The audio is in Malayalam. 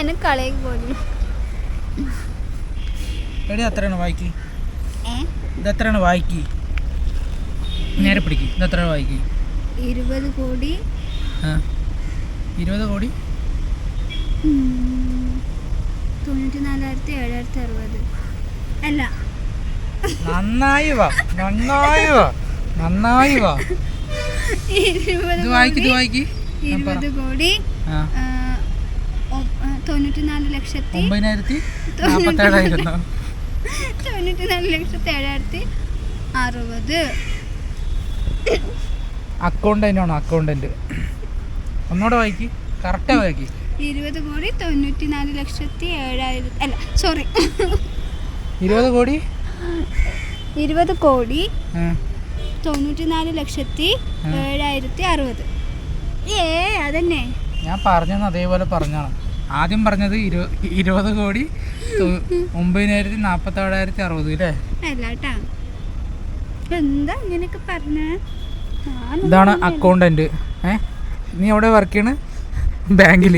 എന്നെ കളയും പോലും. എടി എത്രയാണ് വായിക്ക്. ഇത് എത്രയാണ് വായിക്ക്? നേരെ പിടിക്ക്. ഇത് എത്രയാണ് വായിക്ക്? ഇരുപത് കോടി. ഇരുപത് കോടി? തൊണ്ണൂറ്റി നാലായിരത്തി ഏഴായിരത്തി അറുപത്. അല്ല. നന്നായി വാ. നന്നായി വാ. നന്നായി വാ. ഇരുപത് കോടി. വായിക്ക് ഞാൻ പറ. ഇരുപത് കോടി ആ ആ, ഒ- ആ, തൊണ്ണൂറ്റി നാല് ലക്ഷത്തി ഒമ്പതിനായിരത്തി നാൽപ്പത്തേഴായിരുന്നു ലക്ഷത്തി ഏഴായിരത്തി അറുപത്. അക്കൗണ്ടന്റ് ആണോ? അക്കൗണ്ടന്റ്. ഒന്നുകൂടെ വായിക്ക്. കറക്റ്റാ വായിക്ക്. ഇരുപത് കോടി തൊണ്ണൂറ്റി നാല് ലക്ഷത്തി ഏഴായിരത്തി അല്ല സോറി. ഇരുപത് കോടി? ഇരുപത് കോടി ആ, തൊണ്ണൂറ്റി നാല് ലക്ഷത്തി. ഏഴായിരത്തി അറുപത്. ഏ അതന്നെ. ഞാൻ പറഞ്ഞത് അതേപോലെ പറഞ്ഞാണ്. ആദ്യം പറഞ്ഞത് ഇരു ഇരുപത് കോടി ഒമ്പതിനായിരത്തി നാപ്പത്തി ഏഴായിരത്തി അറുപത് അല്ലേ? എന്താ ഇങ്ങനെയൊക്കെ പറഞ്ഞ? ഇതാണ് അക്കൗണ്ടന്റ് ഏ? നീ എവിടെ വർക്ക് ചെയ്യണ്? ബാങ്കിൽ